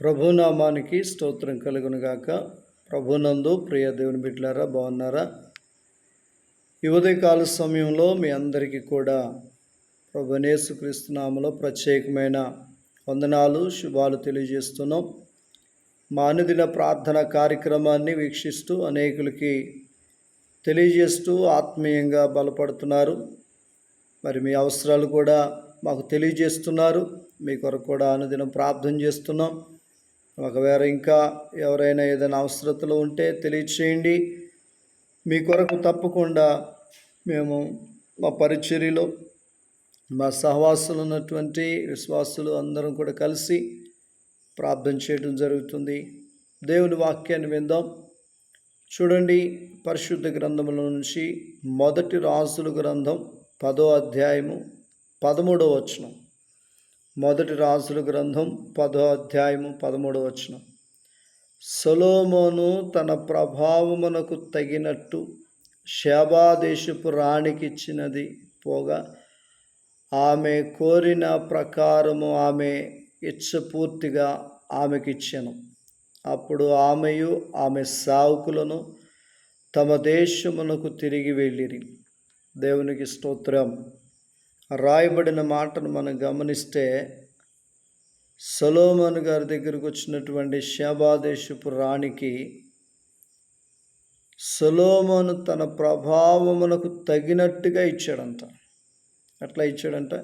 ప్రభునామానికి స్తోత్రం కలుగునుగాక. ప్రభునందు ప్రియ దేవుని బిడ్డలారా బాగున్నారా? ఈ ఉదయకాల సమయంలో మీ అందరికీ కూడా ప్రభునేసుక్రీస్తు నామలో ప్రత్యేకమైన వందనాలు శుభాలు తెలియజేస్తున్నాం. మా అనుదిన ప్రార్థన కార్యక్రమాన్ని వీక్షిస్తూ అనేకులకి తెలియజేస్తూ ఆత్మీయంగా బలపడుతున్నారు. మరి మీ అవసరాలు కూడా మాకు తెలియజేస్తున్నారు. మీ కొరకు కూడా అనుదినం ప్రార్థన చేస్తున్నాం. ఒకవేళ ఇంకా ఎవరైనా ఏదైనా అవసరతలు ఉంటే తెలియచేయండి. మీ కొరకు తప్పకుండా మేము మా పరిచర్యలో మా సహవాసులు ఉన్నటువంటి విశ్వాసులు అందరం కూడా కలిసి ప్రార్థన చేయడం జరుగుతుంది. దేవుని వాక్యాన్ని విందాం. చూడండి పరిశుద్ధ గ్రంథముల నుంచి మొదటి రాసుల గ్రంథం పదో అధ్యాయము పదమూడవ వచనం. మొదటి రాజుల గ్రంథం పదో అధ్యాయము పదమూడవ వచనం. సొలోమోను తన ప్రభావమునకు తగినట్టు శేబాదేశపు రాణికి ఇచ్చినది పోగా ఆమె కోరిన ప్రకారము ఆమె ఇచ్చపూర్తిగా ఆమెకిచ్చాను అప్పుడు ఆమెయు ఆమె సావుకులను తమ దేశమునకు తిరిగి వెళ్ళిరి. దేవునికి స్తోత్రం. రాయబడిన మాటను మనం గమనిస్తే సొలోమన్ గారి దగ్గరకు వచ్చినటువంటి శాబాదేశపు రాణికి సొలోమోను తన ప్రభావమునకు తగినట్టుగా ఇచ్చాడంట. ఎట్లా ఇచ్చాడంట?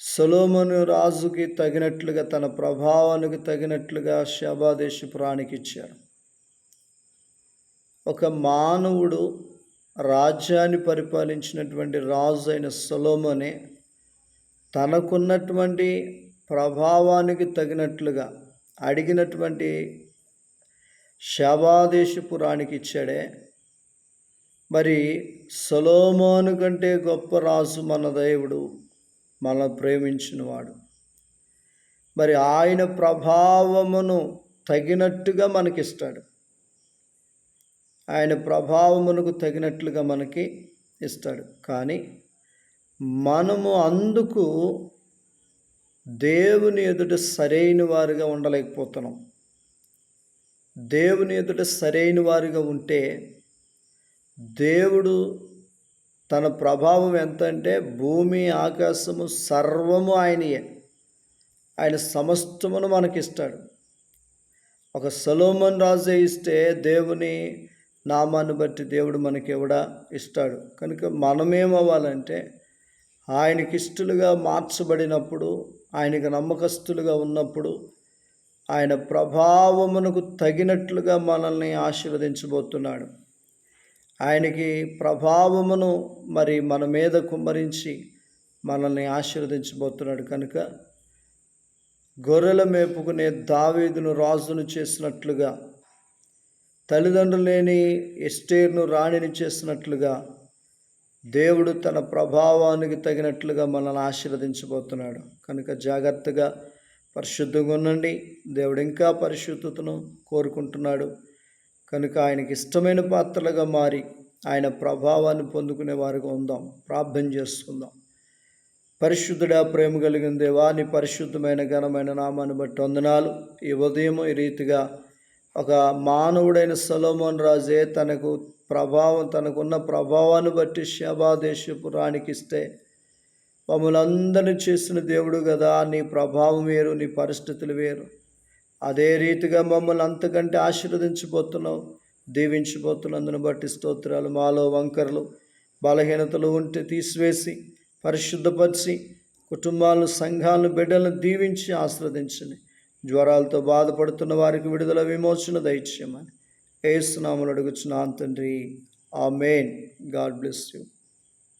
సలోమన్ రాజుకి తగినట్లుగా తన ప్రభావానికి తగినట్లుగా శాబాదేశపు రాణికి ఇచ్చాడు ఒక మానవుడు రాజ్యాన్ని పరిపాలించినటువంటి రాజు అయిన సొలోమోనే తనకున్నటువంటి ప్రభావానికి తగినట్లుగా అడిగినటువంటి శబాదేశపు రాణికి ఇచ్చాడే. మరి సొలోమోను కంటే గొప్ప రాజు మన దేవుడు మన ప్రేమించినవాడు. మరి ఆయన ప్రభావమును తగినట్టుగా మనకిస్తాడు. ఆయన ప్రభావమునకు తగినట్లుగా మనకి ఇస్తాడు. కానీ మనము అందుకు దేవుని ఎదుట సరైన వారిగా ఉండలేకపోతున్నాం. దేవుని ఎదుట సరైన వారిగా ఉంటే దేవుడు తన ప్రభావం ఎంత అంటే భూమి ఆకాశము సర్వము ఆయనయే. ఆయన సమస్తమును మనకిస్తాడు. ఒక సలోమన్ రాజే ఇస్తే దేవుని నామాన్ని బట్టి దేవుడు మనకి ఎవడా ఇస్తాడు. కనుక మనమేమవ్వాలంటే ఆయనకి ఇష్టలుగా మార్చబడినప్పుడు ఆయనకు నమ్మకస్తులుగా ఉన్నప్పుడు ఆయన ప్రభావమునకు తగినట్లుగా మనల్ని ఆశీర్వదించబోతున్నాడు. ఆయనకి ప్రభావమును మరి మన మీద కుమ్మరించి మనల్ని ఆశీర్వదించబోతున్నాడు. కనుక గొర్రెల మేపుకునే దావీదును రాజును చేసినట్లుగా తల్లిదండ్రులు లేని ఎస్టేర్ను రాణిని చేసినట్లుగా దేవుడు తన ప్రభావానికి తగినట్లుగా మనల్ని ఆశీర్వదించబోతున్నాడు. కనుక జాగ్రత్తగా పరిశుద్ధంగా ఉండండి. దేవుడు ఇంకా పరిశుద్ధతను కోరుకుంటున్నాడు. కనుక ఆయనకి ఇష్టమైన పాత్రలుగా మారి ఆయన ప్రభావాన్ని పొందుకునే వారికి ఉందాం. ప్రార్థన చేసుకుందాం. పరిశుద్ధుడా ప్రేమ కలిగిన దేవా నీ పరిశుద్ధమైన ఘనమైన నామాన్ని బట్టి వందనాలు. ఈ ఉదయం ఈ రీతిగా ఒక మానవుడైన సలోమోన్ రాజే తనకు ప్రభావం తనకున్న ప్రభావాన్ని బట్టి శబాదేశపు రాణికి ఇస్తే మమ్మల్ని చేసిన దేవుడు కదా నీ ప్రభావం వేరు నీ పరిస్థితులు వేరు. అదే రీతిగా మమ్మల్ని అంతకంటే ఆశీర్వదించిపోతున్నావు దీవించిపోతున్నందును బట్టి స్తోత్రాలు మాలో వంకరలు బలహీనతలు ఉంటే తీసివేసి పరిశుద్ధపరిచి కుటుంబాలను సంఘాలను బిడ్డలను దీవించి ఆశ్రవదించండి. జ్వరాలతో బాధపడుతున్న వారికి విడుదల విమోచన దయచేయమని. ఏసునామలు అడుగుచున్నాను తండ్రి. ఆ మెయిన్ గాడ్ బ్లెస్ యూ.